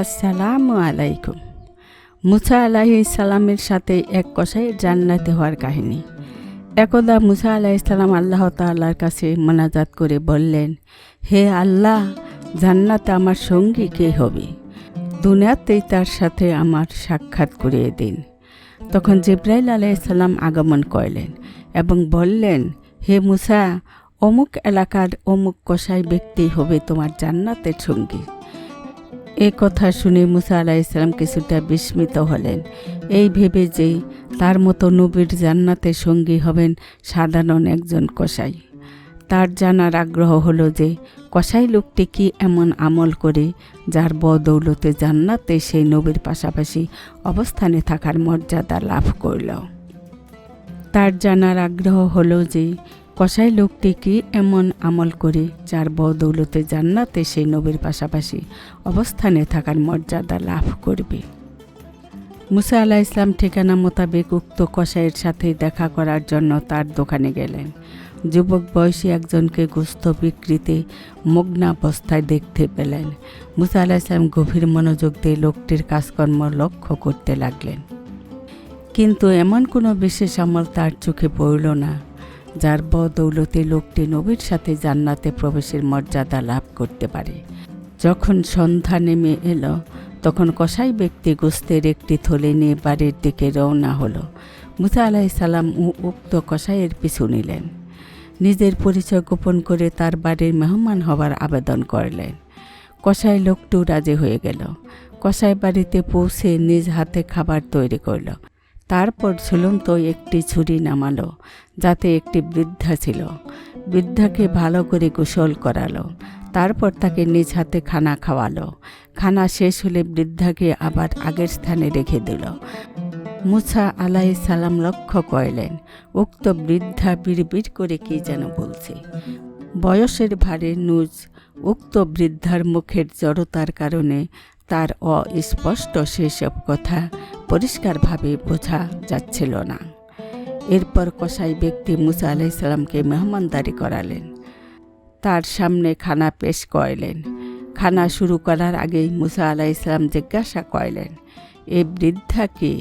আসসালামু আলাইকুম। মুসা আলাহি সালামের সাথে এক কষাই জান্নাতে হওয়ার কাহিনী। একদা মুসা আলাহি সালাম আল্লাহ তাল্লার কাছে মোনাজাত করে বললেন, হে আল্লাহ, জান্নাতে আমার সঙ্গী কে হবে? দুনিয়াতেই তার সাথে আমার সাক্ষাৎ করিয়ে দিন। তখন জিব্রাইল আলাইসাল্লাম আগমন করলেন এবং বললেন, হে মুসা, অমুক এলাকার অমুক কষাই ব্যক্তি হবে তোমার জান্নাতের সঙ্গী। এ কথা শুনে মুসা আলাইসালাম কিছুটা বিস্মিত হলেন। এই ভেবে যে তার মতো নবীর জান্নাতের সঙ্গী হবেন সাধারণ একজন কসাই। তার জানার আগ্রহ হলো যে কসাই লোকটি কি এমন আমল করে যার বদৌলতে জান্নাতে সেই নবীর পাশাপাশি অবস্থানে থাকার মর্যাদা লাভ করল? তার জানার আগ্রহ হলো যে কসাই লোকটি কি এমন আমল করে যার বদৌলতে জান্নাতে সেই নবীর পাশাপাশি অবস্থানে থাকার মর্যাদা লাভ করবে। মুসা আলাহ ইসলাম ঠিকানা মোতাবেক উক্ত কসাইয়ের সাথে দেখা করার জন্য তার দোকানে গেলেন। যুবক বয়সী একজনকে গোস্ত বিক্রিতে মগ্নাবস্থায় দেখতে পেলেন। মুসা আলাহ ইসলাম গভীর মনোযোগ দিয়ে লোকটির কাজকর্ম লক্ষ্য করতে লাগলেন। কিন্তু এমন কোনো বিশেষ আমল তার চোখে পড়ল না। যার বদৌলতে লোকটি নবীর সাথে জান্নাতে প্রবেশের মর্যাদা লাভ করতে পারে। যখন সন্ধ্যা নেমে এলো, তখন কসাই ব্যক্তি গোস্তের একটি থলে নিয়ে বাড়ির দিকে রওনা হলো। মুসা আলাহি সালাম উক্ত কসাইয়ের পিছু নিলেন। নিজের পরিচয় গোপন করে তার বাড়ির মেহমান হবার আবেদন করলেন। কসাই লোকটু রাজি হয়ে গেল। কসাই বাড়িতে পৌঁছে নিজ হাতে খাবার তৈরি করল। তারপর ঝুলন্ত একটি ছুরি নামালো, যাতে একটি বৃদ্ধা ছিল। বৃদ্ধাকে ভালো করে গোসল করালো, তারপর তাকে নিজ হাতে খানা খাওয়ালো। খানা শেষ হলে বৃদ্ধাকে আবার আগের স্থানে রেখে দিল। মুসা আলাই সালাম লক্ষ্য করলেন, উক্ত বৃদ্ধা বিড়বিড় করে কি যেন বলছে। বয়সের ভারে নুজ উক্ত বৃদ্ধার মুখের জড়তার কারণে তার অস্পষ্ট সেসব কথা পরিষ্কারভাবে বোঝা যাচ্ছিল না। এরপর কসাই ব্যক্তি মুসা আলাইসাল্লামকে মেহমানদারি করালেন। তার সামনে খানা পেশ করলেন। খানা শুরু করার আগেই মুসা আলাইসাল্লাম জিজ্ঞাসা করলেন, এ বৃদ্ধাকে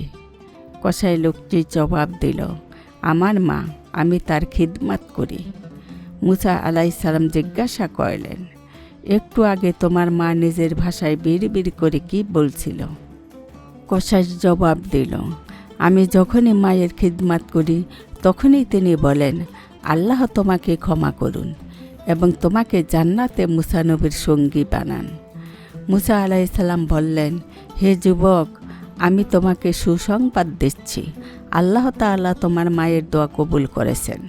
কসাই লোকটি জবাব দিল, আমার মা, আমি তার খিদমাত করি। মুসা আলাইসাল্লাম জিজ্ঞাসা করলেন একটু আগে তোমার মা নিজের ভাষায় বিড় বিড় করে কি বলছিল? কসাই জবাব দিল, আমি যখনই মায়ের খিদমাত করি, তখনই তিনি বলেন, আল্লাহ তোমাকে ক্ষমা করুন এবং তোমাকে জান্নাতে মুসানবীর সঙ্গী বানান। মুসা আলাইসাল্লাম বললেন, হে যুবক, আমি তোমাকে সুসংবাদ দিচ্ছি। আল্লাহ তাআলা তোমার মায়ের দোয়া কবুল করেছেন।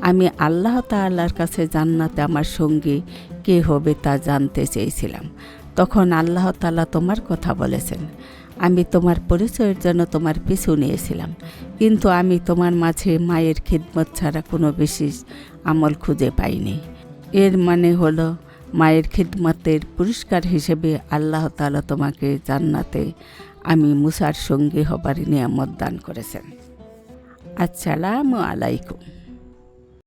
আমি আল্লাহ তাআলার কাছে জান্নাতে আমার সঙ্গী কে হবে তা জানতে চেয়েছিলাম। তখন আল্লাহ তাআলা তোমার কথা বলেছেন। আমি তোমার পরিচয়ের জন্য তোমার পিছু নিয়েছিলাম। কিন্তু আমি তোমার মাঝে মায়ের খিদমত ছাড়া কোনো বিশেষ আমল খুঁজে পাইনি। এর মানে হলো, মায়ের খিদমতের পুরস্কার হিসেবে আল্লাহ তাআলা তোমাকে জান্নাতে আমি মুসার সঙ্গী হবার নিয়ামত দান করেছেন। আসসালামু আলাইকুম।